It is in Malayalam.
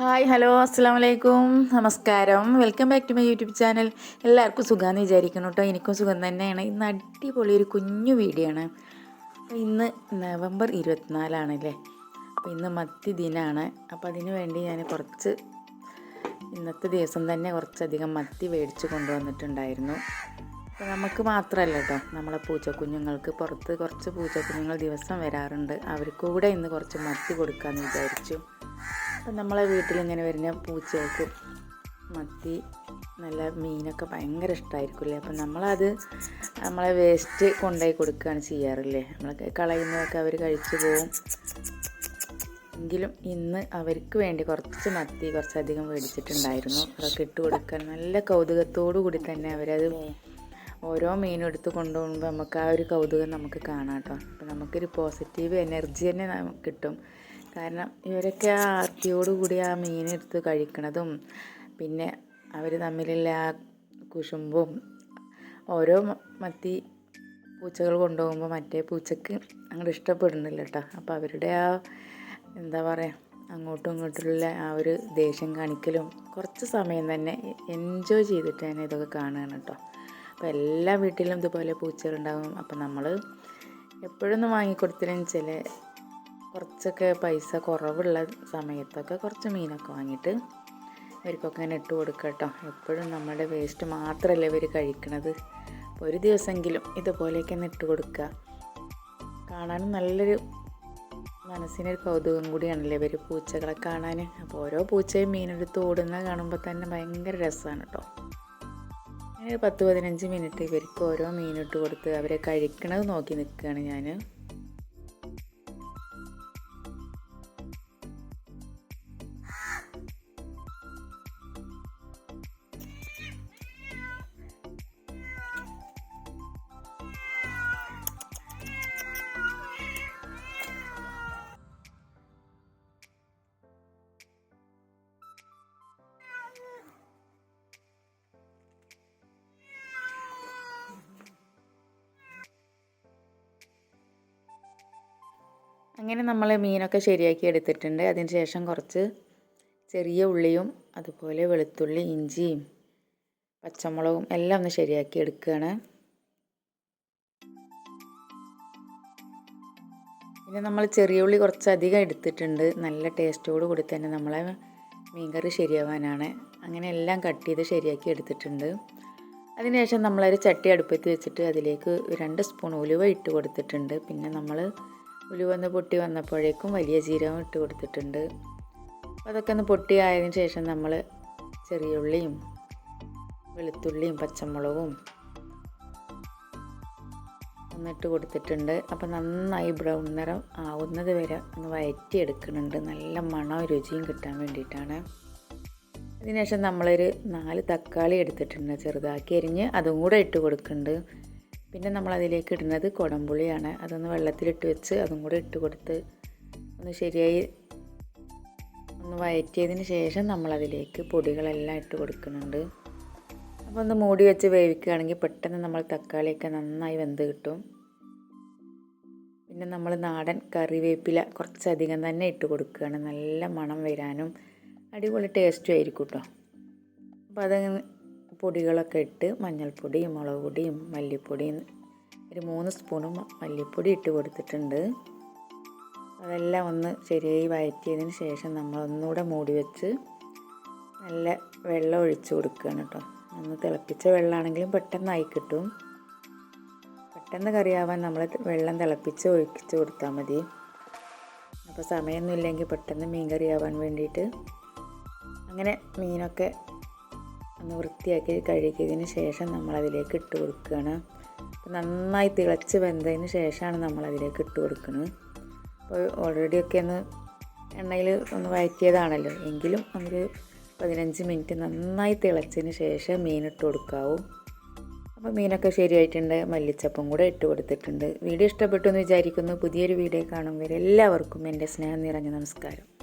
ഹായ് ഹലോ അസ്സാം വലൈക്കും നമസ്കാരം. Welcome back to my YouTube channel. എല്ലാവർക്കും സുഖമാണെന്ന് വിചാരിക്കുന്നു കേട്ടോ എനിക്കും സുഖം തന്നെയാണ്. ഇന്ന് അടിപൊളി ഒരു കുഞ്ഞു വീഡിയോ ആണ്. അപ്പോൾ ഇന്ന് നവംബർ ഇരുപത്തിനാലാണല്ലേ? അപ്പോൾ ഇന്ന് മത്തി ദിനമാണ് അപ്പോൾ അതിന് വേണ്ടി ഞാൻ കുറച്ച് ഇന്നത്തെ ദിവസം തന്നെ കുറച്ചധികം മത്തി മേടിച്ച് കൊണ്ടുവന്നിട്ടുണ്ടായിരുന്നു. അപ്പോൾ നമുക്ക് മാത്രമല്ല കേട്ടോ നമ്മളെ പൂച്ചക്കുഞ്ഞുങ്ങൾക്ക് പുറത്ത് കുറച്ച് പൂച്ചക്കുഞ്ഞുങ്ങൾ ദിവസം വരാറുണ്ട്. അവർക്ക് കൂടെ ഇന്ന് കുറച്ച് മത്തി കൊടുക്കാമെന്ന് വിചാരിച്ചു. അപ്പം നമ്മളെ വീട്ടിലിങ്ങനെ വരുന്ന പൂച്ചകൾക്ക് മത്തി നല്ല മീനൊക്കെ ഭയങ്കര ഇഷ്ടമായിരിക്കില്ലേ അപ്പം നമ്മളത് നമ്മളെ വേസ്റ്റ് കൊണ്ടുപോയി കൊടുക്കുകയാണ് ചെയ്യാറില്ലേ? നമ്മൾ കളയുന്നതൊക്കെ അവർ കഴിച്ചു പോവും. എങ്കിലും ഇന്ന് അവർക്ക് വേണ്ടി കുറച്ച് മത്തി കുറച്ചധികം മേടിച്ചിട്ടുണ്ടായിരുന്നു. അതൊക്കെ ഇട്ട് കൊടുക്കാൻ നല്ല കൗതുകത്തോടു കൂടി തന്നെ അവരത് ഓരോ മീനും എടുത്ത് കൊണ്ടുപോകുമ്പോൾ നമുക്ക് ആ ഒരു കൗതുകം നമുക്ക് കാണാം കേട്ടോ. അപ്പം നമുക്കൊരു പോസിറ്റീവ് എനർജി തന്നെ കിട്ടും. കാരണം ഇവരൊക്കെ ആർത്തിയോടുകൂടി ആ മീനെടുത്ത് കഴിക്കണതും പിന്നെ അവർ തമ്മിലുള്ള ആ കുശുമ്പും ഓരോ മത്തി പൂച്ചകൾ കൊണ്ടുപോകുമ്പോൾ മറ്റേ പൂച്ചക്ക് അങ്ങോട്ട് ഇഷ്ടപ്പെടുന്നില്ല കേട്ടോ അപ്പോൾ അവരുടെ ആ എന്താ പറയുക അങ്ങോട്ടും ഇങ്ങോട്ടുള്ള ആ ഒരു ദേഷ്യം കാണിക്കലും കുറച്ച് സമയം തന്നെ എൻജോയ് ചെയ്തിട്ട് തന്നെ ഇതൊക്കെ കാണുകയാണ് കേട്ടോ അപ്പോൾ എല്ലാ വീട്ടിലും ഇതുപോലെ പൂച്ചകളുണ്ടാകും അപ്പോൾ നമ്മൾ എപ്പോഴൊന്നും വാങ്ങിക്കൊടുത്തില്ലെന്ന് ചില കുറച്ചൊക്കെ പൈസ കുറവുള്ള സമയത്തൊക്കെ കുറച്ച് മീനൊക്കെ വാങ്ങിയിട്ട് ഇവർക്കൊക്കെ ഇങ്ങനെ ഇട്ട് കൊടുക്കുക കേട്ടോ. എപ്പോഴും നമ്മുടെ വേസ്റ്റ് മാത്രമല്ല ഇവർ കഴിക്കണത്. ഒരു ദിവസമെങ്കിലും ഇതുപോലെയൊക്കെ ഒന്ന് ഇട്ട് കൊടുക്കുക. കാണാനും നല്ലൊരു മനസ്സിനൊരു കൗതുകം കൂടിയാണല്ലേ ഇവർ പൂച്ചകളെ കാണാൻ. അപ്പോൾ ഓരോ പൂച്ചയും മീനെടുത്ത് ഓടുന്ന കാണുമ്പോൾ തന്നെ ഭയങ്കര രസമാണ് കേട്ടോ. ഒരു പത്ത് പതിനഞ്ച് മിനിറ്റ് ഇവർക്ക് ഓരോ മീനിട്ട് കൊടുത്ത് അവരെ കഴിക്കണത് നോക്കി നിൽക്കുകയാണ് ഞാൻ. അങ്ങനെ നമ്മൾ മീനൊക്കെ ശരിയാക്കി എടുത്തിട്ടുണ്ട്. അതിന് ശേഷം കുറച്ച് ചെറിയ ഉള്ളിയും അതുപോലെ വെളുത്തുള്ളി ഇഞ്ചിയും പച്ചമുളകും എല്ലാം ഒന്ന് ശരിയാക്കി എടുക്കുകയാണ്. പിന്നെ നമ്മൾ ചെറിയ ഉള്ളി കുറച്ചധികം എടുത്തിട്ടുണ്ട്. നല്ല ടേസ്റ്റോട് കൂടി തന്നെ നമ്മളെ മീൻകറി ശരിയാവാനാണ്. അങ്ങനെ എല്ലാം കട്ട് ചെയ്ത് ശരിയാക്കി എടുത്തിട്ടുണ്ട്. അതിനുശേഷം നമ്മളൊരു ചട്ടി അടുപ്പത്ത് വെച്ചിട്ട് അതിലേക്ക് രണ്ട് സ്പൂൺ ഉലുവ ഇട്ട് കൊടുത്തിട്ടുണ്ട്. പിന്നെ നമ്മൾ ഉലുവന്ന് പൊട്ടി വന്നപ്പോഴേക്കും വലിയ ജീരകം ഇട്ട് കൊടുത്തിട്ടുണ്ട്. അതൊക്കെ ഒന്ന് പൊട്ടിയായതിനു ശേഷം നമ്മൾ ചെറിയ ഉള്ളിയും വെളുത്തുള്ളിയും പച്ചമുളകും ഒന്നിട്ട് കൊടുത്തിട്ടുണ്ട്. അപ്പോൾ നന്നായി ബ്രൗൺ നിറം ആവുന്നത് വരെ ഒന്ന് വയറ്റി എടുക്കുന്നുണ്ട് നല്ല മണവും രുചിയും കിട്ടാൻ വേണ്ടിയിട്ടാണ്. അതിനുശേഷം നമ്മളൊരു നാല് തക്കാളി എടുത്തിട്ടുണ്ട്. ചെറുതാക്കി അരിഞ്ഞ് അതും കൂടെ ഇട്ട് കൊടുക്കുന്നുണ്ട്. പിന്നെ നമ്മൾ അതിലേക്ക് ഇടുന്നത് കുടംപുളിയാണ്. അതൊന്ന് വെള്ളത്തിലിട്ട് വെച്ച് അതും കൂടെ ഇട്ട് കൊടുത്ത് ഒന്ന് ശരിയായി ഒന്ന് വയറ്റിയതിന് ശേഷം നമ്മളതിലേക്ക് പൊടികളെല്ലാം ഇട്ട് കൊടുക്കുന്നുണ്ട്. അപ്പോൾ ഒന്ന് മൂടി വെച്ച് വേവിക്കുകയാണെങ്കിൽ പെട്ടെന്ന് നമ്മൾ തക്കാളിയൊക്കെ നന്നായി വെന്ത് കിട്ടും. പിന്നെ നമ്മൾ നാടൻ കറിവേപ്പില കുറച്ചധികം തന്നെ ഇട്ട് കൊടുക്കുകയാണ്. നല്ല മണം വരാനും അടിപൊളി ടേസ്റ്റും ആയിരിക്കും കേട്ടോ. അപ്പോൾ അത് പൊടികളൊക്കെ ഇട്ട് മഞ്ഞൾപ്പൊടിയും മുളക് പൊടിയും മല്ലിപ്പൊടിയും ഒരു മൂന്ന് സ്പൂണും മല്ലിപ്പൊടി ഇട്ട് കൊടുത്തിട്ടുണ്ട്. അതെല്ലാം ഒന്ന് ശരിയായി വയറ്റിയതിന് ശേഷം നമ്മൾ ഒന്നുകൂടെ മൂടി വെച്ച് നല്ല വെള്ളം ഒഴിച്ചു കൊടുക്കുകയാണ് കേട്ടോ. ഒന്ന് തിളപ്പിച്ച വെള്ളമാണെങ്കിലും പെട്ടെന്നായി കിട്ടും. പെട്ടെന്ന് കറിയാവാൻ നമ്മൾ വെള്ളം തിളപ്പിച്ച് ഒഴിച്ച് കൊടുത്താൽ മതി. അപ്പോൾ സമയമൊന്നുമില്ലെങ്കിൽ പെട്ടെന്ന് മീൻ കറിയാവാൻ വേണ്ടിയിട്ട്. അങ്ങനെ മീനൊക്കെ ഒന്ന് വൃത്തിയാക്കി കഴുകിയതിന് ശേഷം നമ്മളതിലേക്ക് ഇട്ട് കൊടുക്കുകയാണ്. നന്നായി തിളച്ച് വെന്തതിന് ശേഷമാണ് നമ്മളതിലേക്ക് ഇട്ട് കൊടുക്കുന്നത്. അപ്പോൾ ഓൾറെഡി ഒക്കെ ഒന്ന് എണ്ണയിൽ ഒന്ന് വഴറ്റിയതാണല്ലോ. എങ്കിലും നമുക്ക് പതിനഞ്ച് മിനിറ്റ് നന്നായി തിളച്ചതിന് ശേഷം മീൻ ഇട്ട് കൊടുക്കാവൂ. അപ്പോൾ മീനൊക്കെ ശരിയായിട്ടുണ്ട്. മല്ലിച്ചപ്പും കൂടെ ഇട്ട് കൊടുത്തിട്ടുണ്ട്. വീഡിയോ ഇഷ്ടപ്പെട്ടു എന്ന് വിചാരിക്കുന്നു. പുതിയൊരു വീഡിയോ കാണുമ്പോൾ എല്ലാവർക്കും എന്റെ സ്നേഹം നിറഞ്ഞ നമസ്കാരം.